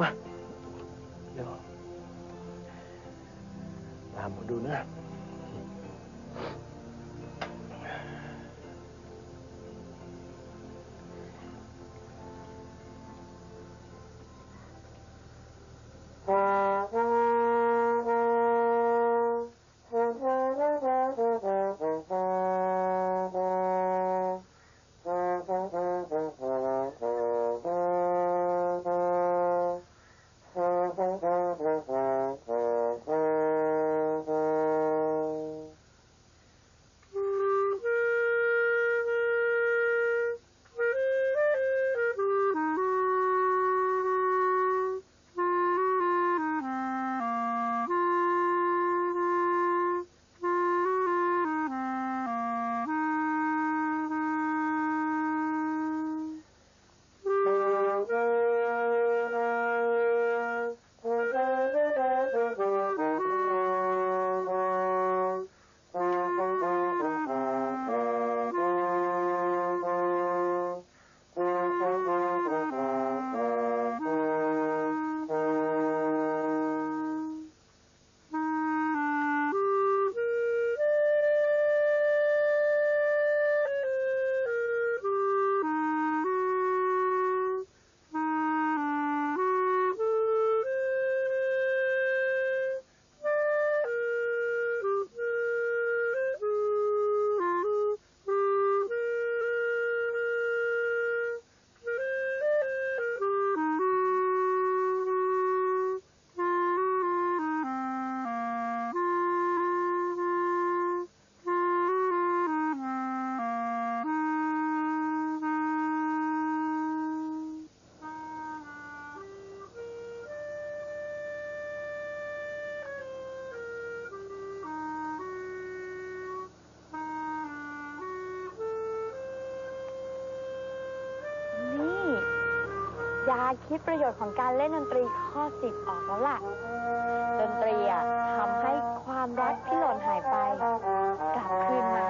มาเดี๋ยวตามมาดูนะ ยาคิดประโยชน์ของการเล่นดนตรีข้อสิบออกแล้วล่ะ ดนตรีอะทำให้ความรักที่หล่นหายไป กลับคืนมา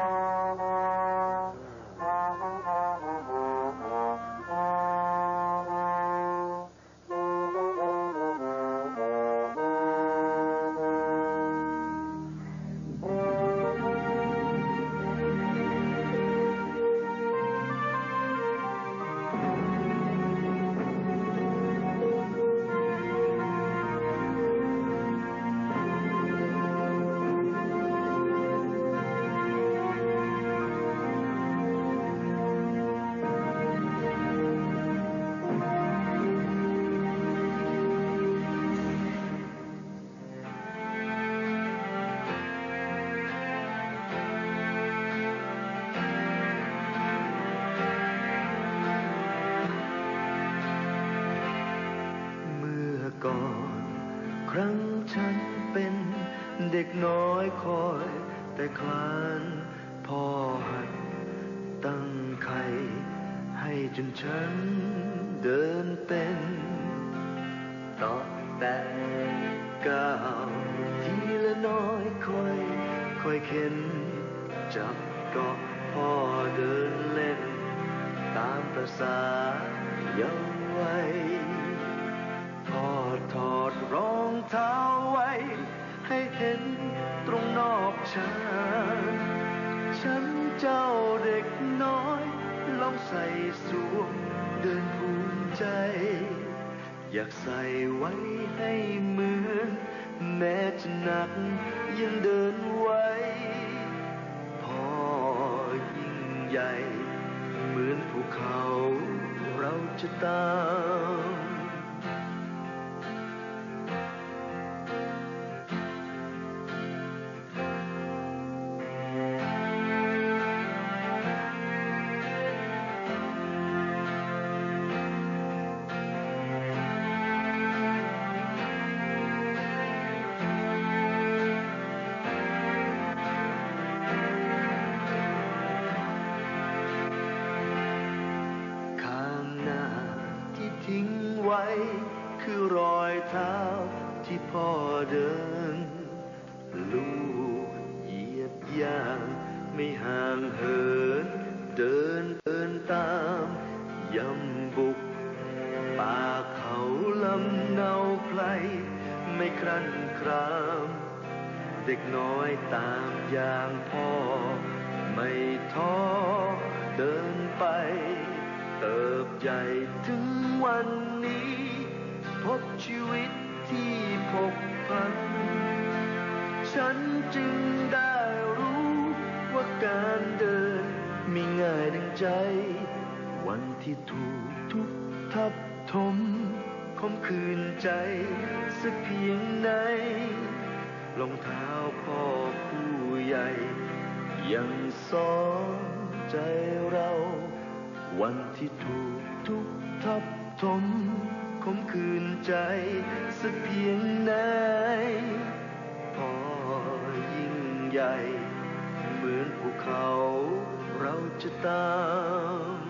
ก่อน ครั้งฉันเป็นเด็กน้อยคอย แต่คลานพ่อหัดตั้งไข่ให้จนฉันเดินเป็นต่อแต่ก้าวทีละน้อยค่อยค่อยเข็น จับเกาะพ่อเดินเล่น ตามประสาเยาว์วัย พ่อถอดรองเท้าไว้ ให้เห็นตรงนอกชานฉันเจ้าเด็กน้อย ลองใส่สวมเดินภูมิใจ อยากใส่ไว้ให้เหมือน แม้จะหนักยังเดินไว้พ่อยิ่งใหญ่ เหมือนภูเขาเราจะตาม คือรอยเท้าที่พ่อเดิน ลูกเหยียบย่างไม่ห่างเหิน เดินเดินตามยำบุก ป่าเขาลำเนาไพรไม่ครัดคราม เด็กน้อยตามอย่างพ่อ ไม่ท้อเดินไป ใหญ่ถึงวันนี้ พบชีวิตที่พกพัน ฉันจึงได้รู้ว่าการเดินไม่ง่ายดังใจ วันที่ถูกทุกทับถมคมคืนใจสักเพียงไหนรองเท้าพ่อผู้ใหญ่ ยังสอนใจเรา วันที่ถูกทุกทับถมคมคืนใจสักเพียงไหน พอยิ่งใหญ่ เหมือนภูเขาเราจะตาม